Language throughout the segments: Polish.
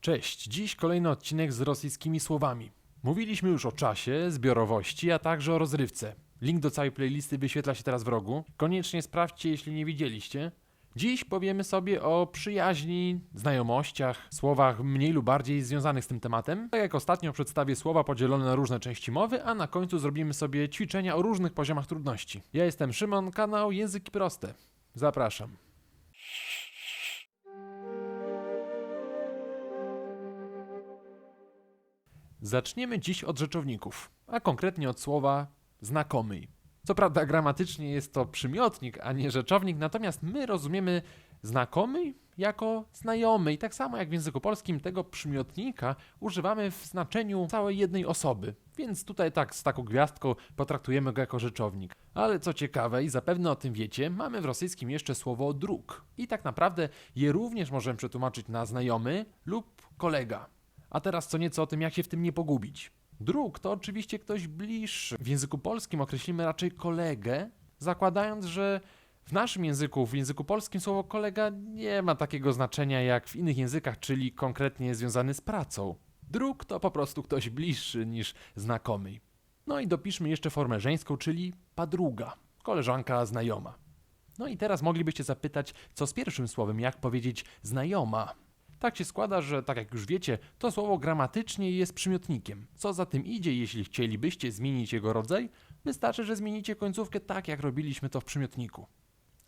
Cześć, dziś kolejny odcinek z rosyjskimi słowami. Mówiliśmy już o czasie, zbiorowości, a także o rozrywce. Link do całej playlisty wyświetla się teraz w rogu. Koniecznie sprawdźcie, jeśli nie widzieliście. Dziś powiemy sobie o przyjaźni, znajomościach, słowach mniej lub bardziej związanych z tym tematem. Tak jak ostatnio przedstawię słowa podzielone na różne części mowy, a na końcu zrobimy sobie ćwiczenia o różnych poziomach trudności. Ja jestem Szymon, kanał Języki Proste. Zapraszam. Zaczniemy dziś od rzeczowników, a konkretnie od słowa znakomy. Co prawda gramatycznie jest to przymiotnik, a nie rzeczownik, natomiast my rozumiemy znakomy jako znajomy i tak samo jak w języku polskim tego przymiotnika używamy w znaczeniu całej jednej osoby. Więc tutaj tak z taką gwiazdką potraktujemy go jako rzeczownik. Ale co ciekawe i zapewne o tym wiecie, mamy w rosyjskim jeszcze słowo druk. I tak naprawdę je również możemy przetłumaczyć na znajomy lub kolega. A teraz co nieco o tym, jak się w tym nie pogubić. Druk to oczywiście ktoś bliższy. W języku polskim określimy raczej kolegę, zakładając, że w naszym języku, w języku polskim słowo kolega nie ma takiego znaczenia jak w innych językach, czyli konkretnie związany z pracą. Druk to po prostu ktoś bliższy niż znakomy. No i dopiszmy jeszcze formę żeńską, czyli padruga, koleżanka, znajoma. No i teraz moglibyście zapytać, co z pierwszym słowem, jak powiedzieć znajoma. Tak się składa, że tak jak już wiecie, to słowo gramatycznie jest przymiotnikiem. Co za tym idzie, jeśli chcielibyście zmienić jego rodzaj, wystarczy, że zmienicie końcówkę tak, jak robiliśmy to w przymiotniku.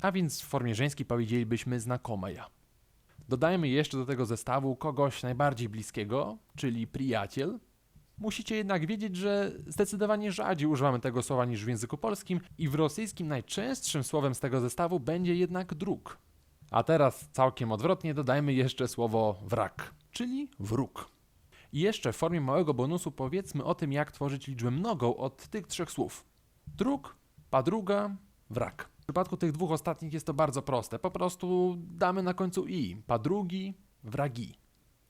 A więc w formie żeńskiej powiedzielibyśmy znakoma ja. Dodajmy jeszcze do tego zestawu kogoś najbardziej bliskiego, czyli przyjaciel. Musicie jednak wiedzieć, że zdecydowanie rzadziej używamy tego słowa niż w języku polskim i w rosyjskim najczęstszym słowem z tego zestawu będzie jednak druk. A teraz całkiem odwrotnie dodajmy jeszcze słowo wrak, czyli wróg. I jeszcze w formie małego bonusu powiedzmy o tym, jak tworzyć liczbę mnogą od tych trzech słów. Druk, padruga, wrak. W przypadku tych dwóch ostatnich jest to bardzo proste. Po prostu damy na końcu i. Padrugi, wragi.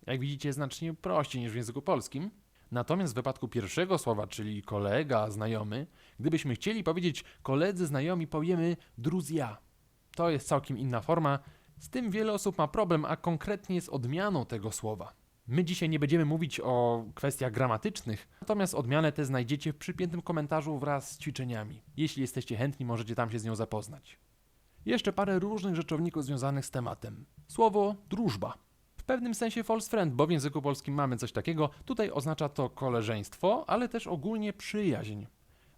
Jak widzicie, znacznie prościej niż w języku polskim. Natomiast w wypadku pierwszego słowa, czyli kolega, znajomy, gdybyśmy chcieli powiedzieć koledzy, znajomi, powiemy druzja. To jest całkiem inna forma. Z tym wiele osób ma problem, a konkretnie z odmianą tego słowa. My dzisiaj nie będziemy mówić o kwestiach gramatycznych, natomiast odmianę tę znajdziecie w przypiętym komentarzu wraz z ćwiczeniami. Jeśli jesteście chętni, możecie tam się z nią zapoznać. Jeszcze parę różnych rzeczowników związanych z tematem. Słowo drużba. W pewnym sensie false friend, bo w języku polskim mamy coś takiego. Tutaj oznacza to koleżeństwo, ale też ogólnie przyjaźń.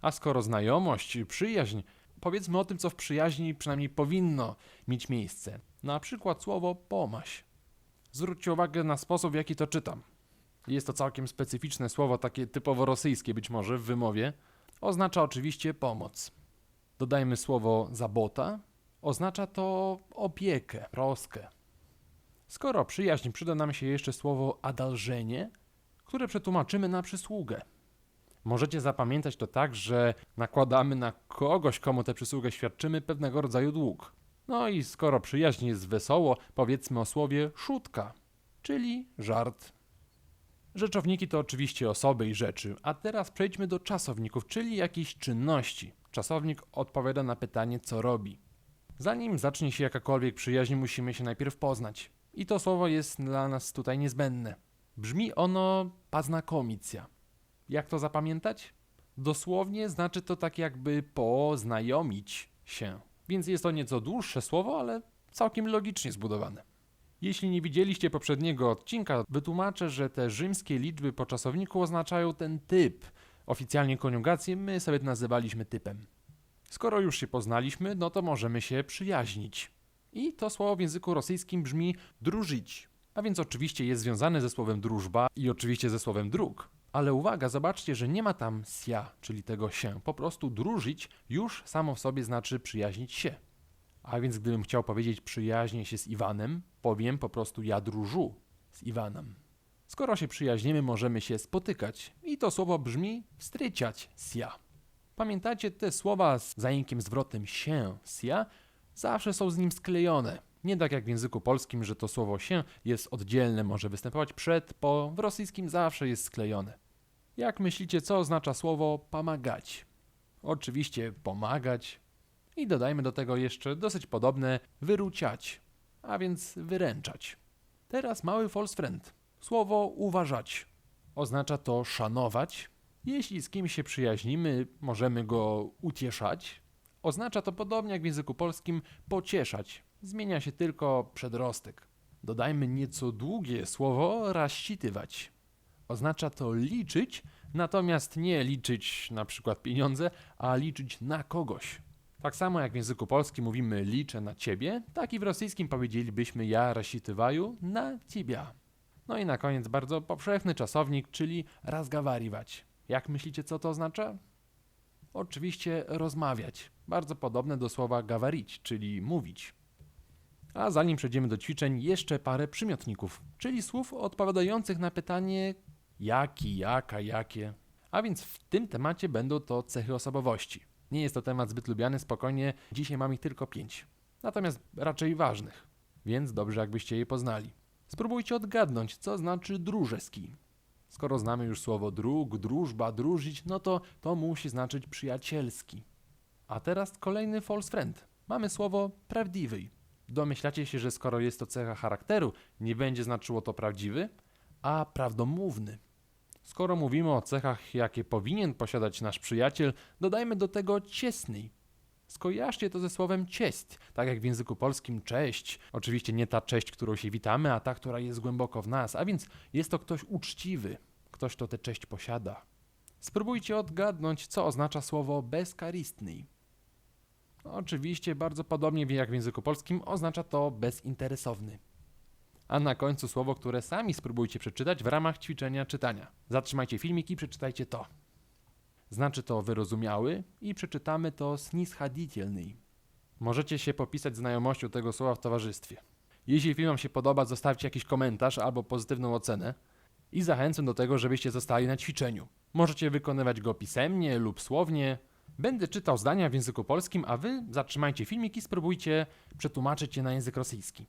A skoro znajomość, przyjaźń, powiedzmy o tym, co w przyjaźni przynajmniej powinno mieć miejsce. Na przykład słowo pomaś. Zwróćcie uwagę na sposób, w jaki to czytam. Jest to całkiem specyficzne słowo, takie typowo rosyjskie być może w wymowie. Oznacza oczywiście pomoc. Dodajmy słowo zabota. Oznacza to opiekę, troskę. Skoro przyjaźń, przyda nam się jeszcze słowo adalżenie, które przetłumaczymy na przysługę. Możecie zapamiętać to tak, że nakładamy na kogoś, komu tę przysługę świadczymy, pewnego rodzaju dług. No i skoro przyjaźń jest wesoło, powiedzmy o słowie szutka, czyli żart. Rzeczowniki to oczywiście osoby i rzeczy, a teraz przejdźmy do czasowników, czyli jakiejś czynności. Czasownik odpowiada na pytanie, co robi. Zanim zacznie się jakakolwiek przyjaźń, musimy się najpierw poznać. I to słowo jest dla nas tutaj niezbędne. Brzmi ono paznakomicja. Jak to zapamiętać? Dosłownie znaczy to tak jakby poznajomić się. Więc jest to nieco dłuższe słowo, ale całkiem logicznie zbudowane. Jeśli nie widzieliście poprzedniego odcinka, wytłumaczę, że te rzymskie liczby po czasowniku oznaczają ten typ. Oficjalnie koniugację my sobie nazywaliśmy typem. Skoro już się poznaliśmy, no to możemy się przyjaźnić. I to słowo w języku rosyjskim brzmi drużyć. A więc oczywiście jest związane ze słowem drużba i oczywiście ze słowem drug. Ale uwaga, zobaczcie, że nie ma tam sia, czyli tego się. Po prostu drużyć już samo w sobie znaczy przyjaźnić się. A więc gdybym chciał powiedzieć przyjaźnię się z Iwanem, powiem po prostu ja drużu z Iwanem. Skoro się przyjaźnimy, możemy się spotykać. I to słowo brzmi wstryciać sia. Pamiętacie, te słowa z zaimkiem zwrotnym się, sia, zawsze są z nim sklejone. Nie tak jak w języku polskim, że to słowo się jest oddzielne, może występować przed, po, w rosyjskim zawsze jest sklejone. Jak myślicie, co oznacza słowo pomagać? Oczywiście pomagać. I dodajmy do tego jeszcze dosyć podobne wyruciać, a więc wyręczać. Teraz mały false friend. Słowo uważać. Oznacza to szanować. Jeśli z kimś się przyjaźnimy, możemy go ucieszać. Oznacza to podobnie jak w języku polskim pocieszać. Zmienia się tylko przedrostek. Dodajmy nieco długie słowo raścitywać. Oznacza to liczyć, natomiast nie liczyć na przykład pieniądze, a liczyć na kogoś. Tak samo jak w języku polskim mówimy liczę na ciebie, tak i w rosyjskim powiedzielibyśmy ja raśitywaju na ciebie. No i na koniec bardzo powszechny czasownik, czyli razgawariwać. Jak myślicie, co to oznacza? Oczywiście rozmawiać. Bardzo podobne do słowa gawarić, czyli mówić. A zanim przejdziemy do ćwiczeń, jeszcze parę przymiotników, czyli słów odpowiadających na pytanie, jaki, jaka, jakie. A więc w tym temacie będą to cechy osobowości. Nie jest to temat zbyt lubiany, spokojnie, dzisiaj mam ich tylko pięć. Natomiast raczej ważnych, więc dobrze jakbyście je poznali. Spróbujcie odgadnąć, co znaczy drużeski. Skoro znamy już słowo drug, drużba, drużyć, no to to musi znaczyć przyjacielski. A teraz kolejny false friend. Mamy słowo prawdziwy. Domyślacie się, że skoro jest to cecha charakteru, nie będzie znaczyło to prawdziwy, a prawdomówny. Skoro mówimy o cechach, jakie powinien posiadać nasz przyjaciel, dodajmy do tego ciesny. Skojarzcie to ze słowem cześć, tak jak w języku polskim cześć. Oczywiście nie ta cześć, którą się witamy, a ta, która jest głęboko w nas, a więc jest to ktoś uczciwy, ktoś, kto tę cześć posiada. Spróbujcie odgadnąć, co oznacza słowo bezkaristny. Oczywiście, bardzo podobnie jak w języku polskim, oznacza to bezinteresowny a na końcu słowo, które sami spróbujcie przeczytać w ramach ćwiczenia czytania. Zatrzymajcie filmik i przeczytajcie to. Znaczy to wyrozumiały i przeczytamy to snischaditelny. Możecie się popisać znajomością tego słowa w towarzystwie. Jeśli film Wam się podoba, zostawcie jakiś komentarz albo pozytywną ocenę i zachęcam do tego, żebyście zostali na ćwiczeniu. Możecie wykonywać go pisemnie lub słownie. Będę czytał zdania w języku polskim, a Wy zatrzymajcie filmik i spróbujcie przetłumaczyć je na język rosyjski.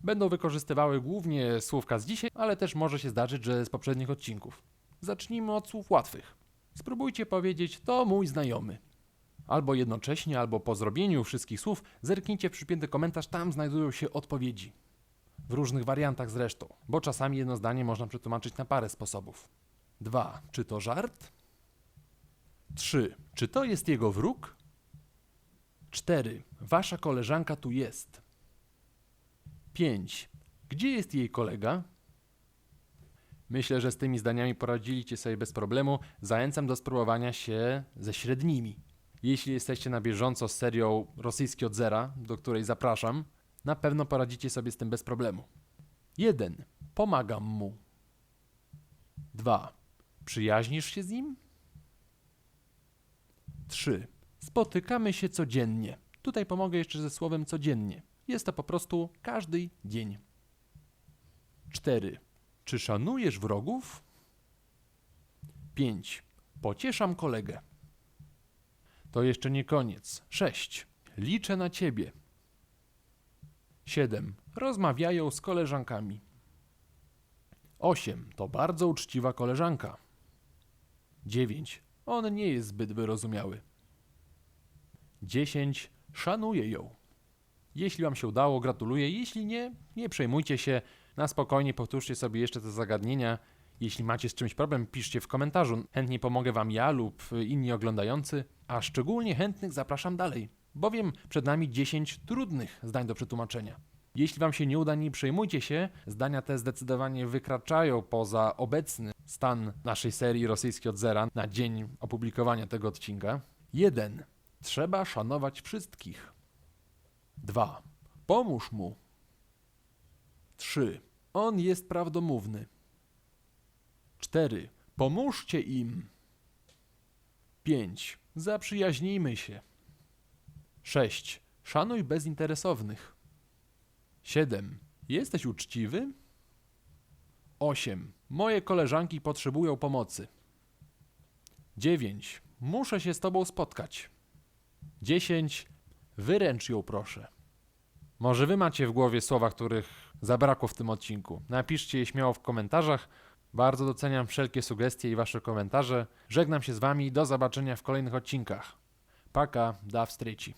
Będą wykorzystywały głównie słówka z dzisiaj, ale też może się zdarzyć, że z poprzednich odcinków. Zacznijmy od słów łatwych. Spróbujcie powiedzieć to mój znajomy. Albo jednocześnie, albo po zrobieniu wszystkich słów zerknijcie w przypięty komentarz, tam znajdują się odpowiedzi. W różnych wariantach zresztą, bo czasami jedno zdanie można przetłumaczyć na parę sposobów. 2. Czy to żart? 3. Czy to jest jego wróg? 4. Wasza koleżanka tu jest. 5. Gdzie jest jej kolega? Myślę, że z tymi zdaniami poradziliście sobie bez problemu. Zachęcam do spróbowania się ze średnimi. Jeśli jesteście na bieżąco z serią Rosyjski od zera, do której zapraszam, na pewno poradzicie sobie z tym bez problemu. 1. Pomagam mu. 2. Przyjaźnisz się z nim? 3. Spotykamy się codziennie. Tutaj pomogę jeszcze ze słowem codziennie. Jest to po prostu każdy dzień. 4. Czy szanujesz wrogów? 5. Pocieszam kolegę. To jeszcze nie koniec. 6. Liczę na ciebie. 7. Rozmawiają z koleżankami. 8. To bardzo uczciwa koleżanka. 9. On nie jest zbyt wyrozumiały. 10. Szanuję ją. Jeśli Wam się udało, gratuluję. Jeśli nie, nie przejmujcie się. Na spokojnie powtórzcie sobie jeszcze te zagadnienia. Jeśli macie z czymś problem, piszcie w komentarzu. Chętnie pomogę Wam ja lub inni oglądający, a szczególnie chętnych zapraszam dalej, bowiem przed nami 10 trudnych zdań do przetłumaczenia. Jeśli Wam się nie uda, nie przejmujcie się. Zdania te zdecydowanie wykraczają poza obecny stan naszej serii rosyjskiej od zera na dzień opublikowania tego odcinka. 1. Trzeba szanować wszystkich. 2. Pomóż mu. 3. On jest prawdomówny. 4. Pomóżcie im. 5. Zaprzyjaźnijmy się. 6. Szanuj bezinteresownych. 7. Jesteś uczciwy? 8. Moje koleżanki potrzebują pomocy. 9. Muszę się z tobą spotkać. 10. Wyręcz ją proszę. Może wy macie w głowie słowa, których zabrakło w tym odcinku. Napiszcie je śmiało w komentarzach. Bardzo doceniam wszelkie sugestie i wasze komentarze. Żegnam się z wami do zobaczenia w kolejnych odcinkach. Paka, da wstryci.